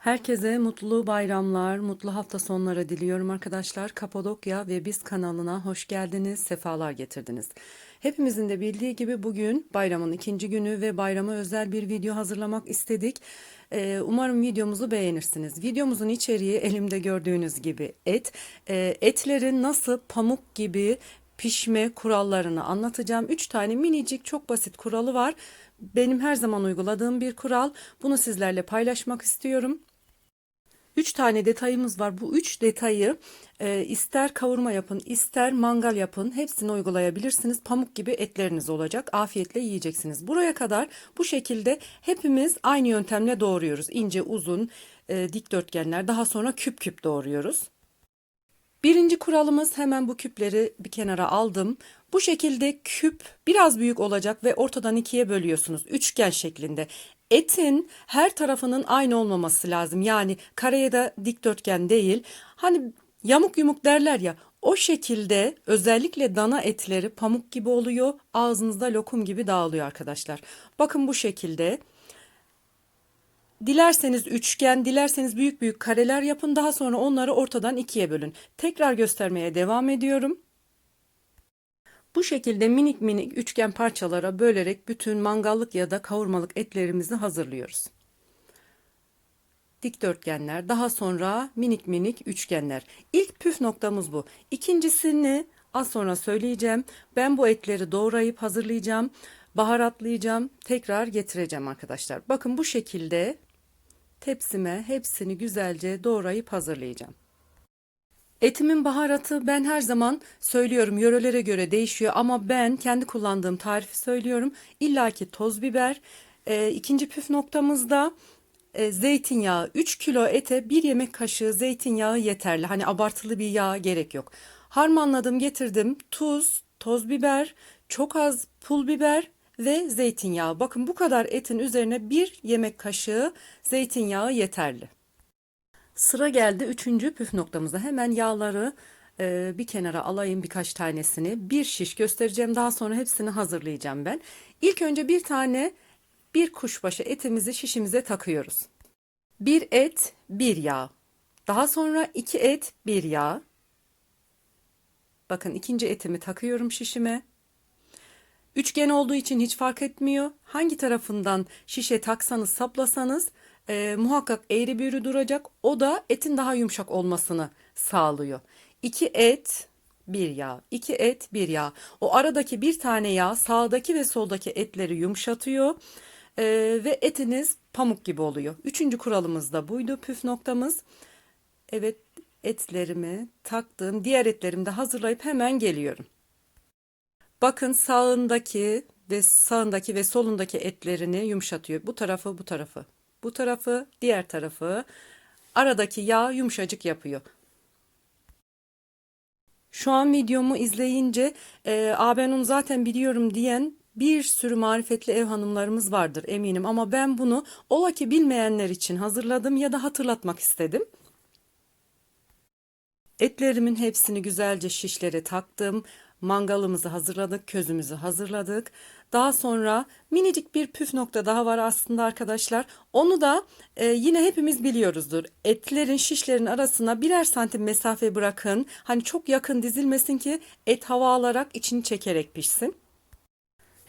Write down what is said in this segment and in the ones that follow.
Herkese mutlu bayramlar, mutlu hafta sonları diliyorum arkadaşlar. Kapadokya ve Biz kanalına hoş geldiniz, sefalar getirdiniz. Hepimizin de bildiği gibi bugün bayramın ikinci günü ve bayrama özel bir video hazırlamak istedik. Ee, umarım videomuzu beğenirsiniz. Videomuzun içeriği elimde gördüğünüz gibi et. Ee, etlerin nasıl pamuk gibi pişme kurallarını anlatacağım. Üç tane minicik çok basit kuralı var. Benim her zaman uyguladığım bir kural. Bunu sizlerle paylaşmak istiyorum. Üç tane detayımız var. Bu üç detayı e, ister kavurma yapın, ister mangal yapın. Hepsini uygulayabilirsiniz. Pamuk gibi etleriniz olacak. Afiyetle yiyeceksiniz. Buraya kadar bu şekilde hepimiz aynı yöntemle doğruyoruz. İnce, uzun, e, dikdörtgenler. Daha sonra küp küp doğruyoruz. Birinci kuralımız hemen bu küpleri bir kenara aldım. Bu şekilde küp biraz büyük olacak ve ortadan ikiye bölüyorsunuz. Üçgen şeklinde. Etin her tarafının aynı olmaması lazım. Yani kareye de dikdörtgen değil. Hani yamuk yumuk derler ya. O şekilde özellikle dana etleri pamuk gibi oluyor. Ağzınızda lokum gibi dağılıyor arkadaşlar. Bakın bu şekilde. Dilerseniz üçgen, dilerseniz büyük büyük kareler yapın. Daha sonra onları ortadan ikiye bölün. Tekrar göstermeye devam ediyorum. Bu şekilde minik minik üçgen parçalara bölerek bütün mangallık ya da kavurmalık etlerimizi hazırlıyoruz. Dikdörtgenler, daha sonra minik minik üçgenler. İlk püf noktamız bu. İkincisini az sonra söyleyeceğim. Ben bu etleri doğrayıp hazırlayacağım. Baharatlayacağım. Tekrar getireceğim arkadaşlar. Bakın bu şekilde tepsime hepsini güzelce doğrayıp hazırlayacağım. Etimin baharatı ben her zaman söylüyorum yörelere göre değişiyor ama ben kendi kullandığım tarifi söylüyorum. İlla ki toz biber. E, ikinci püf noktamızda e, zeytinyağı 3 kilo ete 1 yemek kaşığı zeytinyağı yeterli. Hani abartılı bir yağ gerek yok. Harmanladım getirdim tuz, toz biber, çok az pul biber ve zeytinyağı. Bakın bu kadar etin üzerine 1 yemek kaşığı zeytinyağı yeterli. Sıra geldi üçüncü püf noktamıza. Hemen yağları e, bir kenara alayım birkaç tanesini. Bir şiş göstereceğim. Daha sonra hepsini hazırlayacağım ben. İlk önce bir tane bir kuşbaşı etimizi şişimize takıyoruz. Bir et, bir yağ. Daha sonra iki et, bir yağ. Bakın ikinci etimi takıyorum şişime. Üçgen olduğu için hiç fark etmiyor. Hangi tarafından şişe taksanız saplasanız e, muhakkak eğri büğrü duracak. O da etin daha yumuşak olmasını sağlıyor. İki et, bir yağ. İki et, bir yağ. O aradaki bir tane yağ sağdaki ve soldaki etleri yumuşatıyor. E, ve etiniz pamuk gibi oluyor. Üçüncü kuralımız da buydu püf noktamız. Evet etlerimi taktım. Diğer etlerimi de hazırlayıp hemen geliyorum. Bakın sağındaki ve sağındaki ve solundaki etlerini yumuşatıyor. Bu tarafı bu tarafı. Bu tarafı diğer tarafı. Aradaki yağ yumuşacık yapıyor. Şu an videomu izleyince e, "Aa, onu zaten biliyorum diyen bir sürü marifetli ev hanımlarımız vardır eminim. Ama ben bunu ola ki bilmeyenler için hazırladım ya da hatırlatmak istedim. Etlerimin hepsini güzelce şişlere taktım. Mangalımızı hazırladık, közümüzü hazırladık. Daha sonra minicik bir püf nokta daha var aslında arkadaşlar. Onu da e, yine hepimiz biliyoruzdur. Etlerin şişlerin arasına birer santim mesafe bırakın. Hani çok yakın dizilmesin ki et hava alarak içini çekerek pişsin.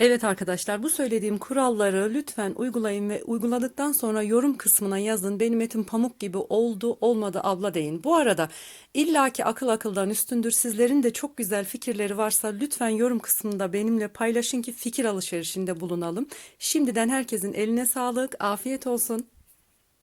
Evet arkadaşlar bu söylediğim kuralları lütfen uygulayın ve uyguladıktan sonra yorum kısmına yazın. Benim etim pamuk gibi oldu olmadı abla deyin. Bu arada illaki akıl akıldan üstündür. Sizlerin de çok güzel fikirleri varsa lütfen yorum kısmında benimle paylaşın ki fikir alışverişinde bulunalım. Şimdiden herkesin eline sağlık, afiyet olsun.